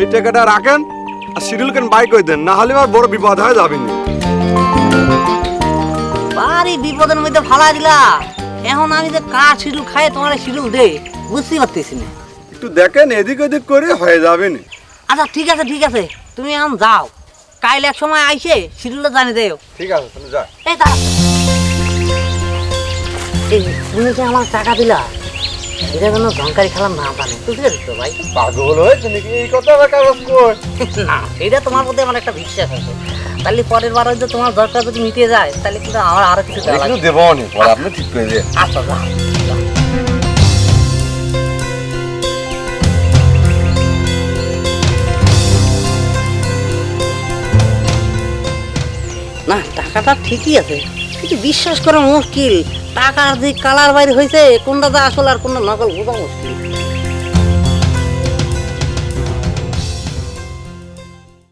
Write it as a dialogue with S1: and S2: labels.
S1: এই টাকাটা রাখেন আর শিডিউল কেন বাই করে দেন না হলে আমার বড় বিপদ হয়ে যাবে না।
S2: বাড়ি বিপদের মধ্যে ফালা দিলা। এখন আমি যে কার শিডিউল খাই তোমার শিডিউল দে বুঝতে পারতেছি না।
S1: একটু দেখেন এদিক ওদিক করে হয়ে যাবে না।
S2: আচ্ছা ঠিক আছে ঠিক আছে তুমি এখন যাও। কাইল এক সময় আইসে শিডিউলটা জানি দেও।
S1: ঠিক আছে তাহলে যা।
S2: এই দাঁড়া এই তুমি যে আমার টাকা দিলা এটা যেন ঝঙ্কারি খেলার না জানে? পারছ তো ভাই?
S1: পাগল হয়েছে নাকি? এই কথা আবার কাগজ
S2: না এটা তোমার প্রতি আমার একটা বিশ্বাস আছে। তাহলে পরের বার হয়তো তোমার দরকার যদি মিটে যায় তাহলে কিন্তু আমার আরও কিছু
S1: দেবো আপনি ঠিক করে দিয়ে
S2: আচ্ছা যাও। না টাকাটা ঠিকই আছে। কিন্তু বিশ্বাস করা মুশকিল। টাকার যে কালার বাইরে হয়েছে কোনটা আসল আর কোনটা নকল, বোঝা মুশকিল।